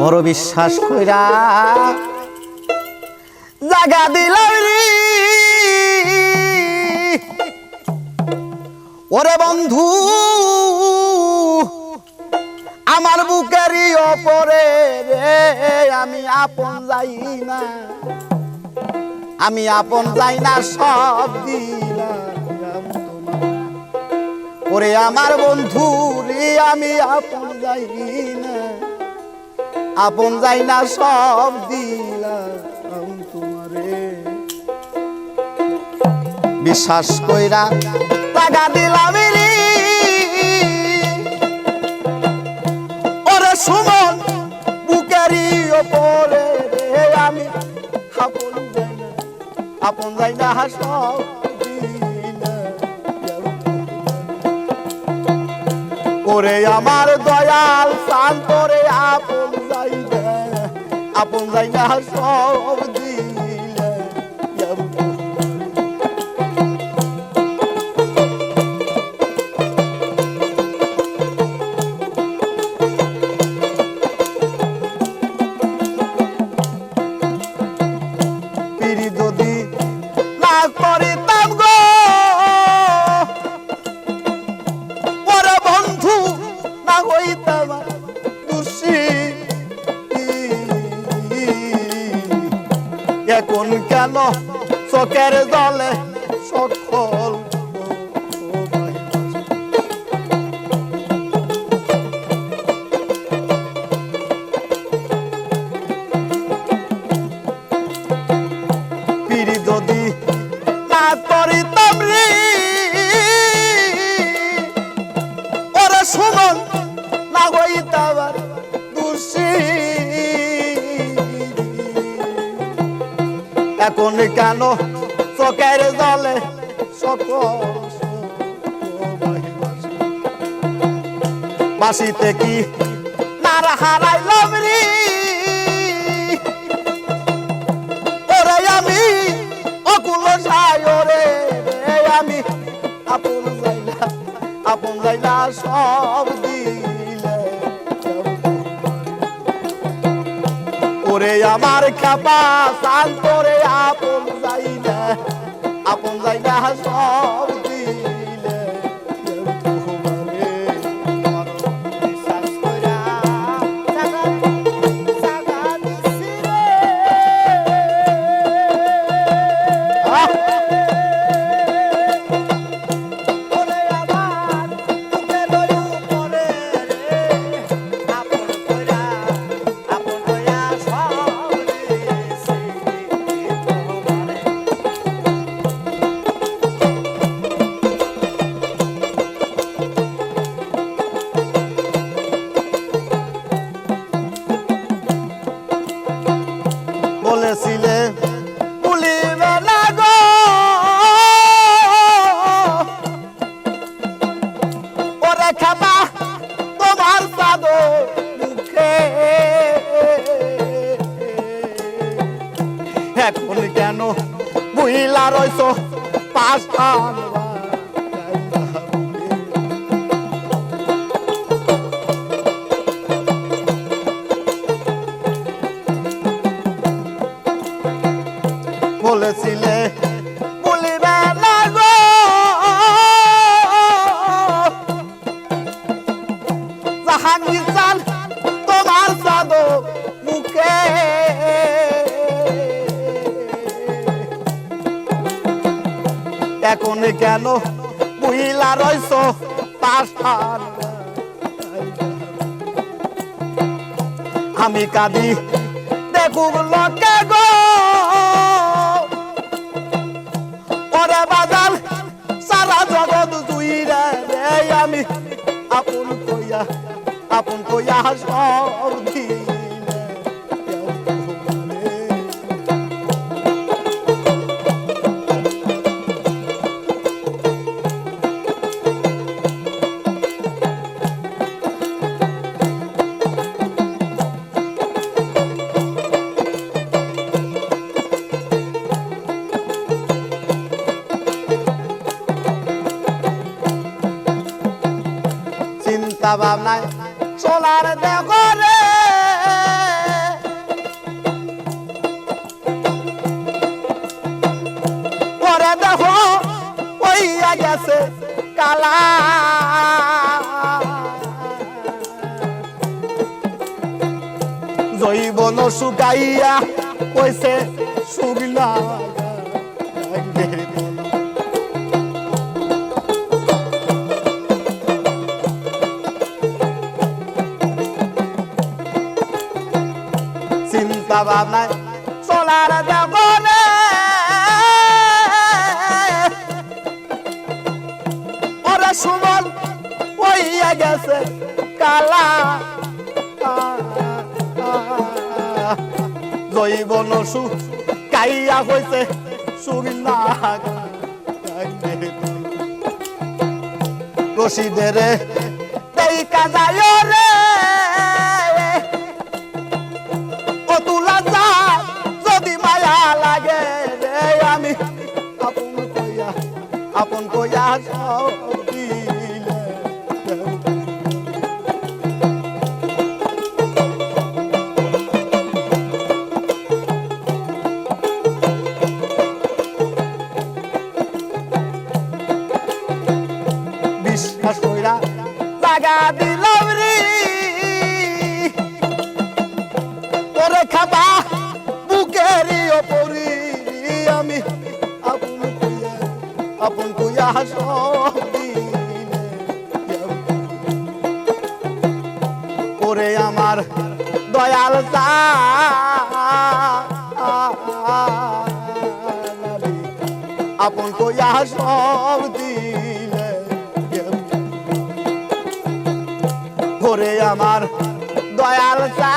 বড় বিশ্বাস কইরা জাগা দিলাম রে। ওরে বন্ধু, আমার বুকেরই ওপরে রে, আমি আপন যাই না। আমি আপন যাই না, সব দিলাম ওরে আমার বন্ধু রে, আমি আপন যাই না। আপন যাই না সব দিলাম তোমারে। বিশ্বাস কইরা টাকা দিলাম ওরে সুমন বুকেরই ওপরে আমি আপন যাই না সব ওরে আমার দয়াল শান্তরে আপন যাই আপন যাই না সব কেন? চোখের জলে কেন? চোখের জলে সকল বাসিতে কি নারা হারাইলাম রে? ওরে আমি অকুল সায়রে রে, আমি আপন যাইলা আপন যাইলা সব আমার খাপা শান্তরে আপন যাই না আপন যাই না সব কেন বুইলা রইছ? পাঁচটান বলেছিলে বলিবে না গো। জাহাঙ্গীর এখন কেন বুইলা রইছ? আমি কাঁদি দেখুক লোকে গো। ওরে বাজাল সারা জগৎ জুইরে রে আমি। আপন কইয়া আপন কইয়া সব অভাব নাই। দেখো রে পরে দেখো ওই গেছে কালা। জৈবন শুকাইয়া কইছে শুকনা চিন্তা ভাবনায় চলার যাবনে ওরা সুমন হইয়া গেছে কালা। জৈবন সু কাইয়া হইছে সুগিনা রশিদের এই কাজায় রে। আপন কইয়া সব ওরে আমার দয়াল আপন কইয়া সব দিলে ওরে আমার দয়াল চা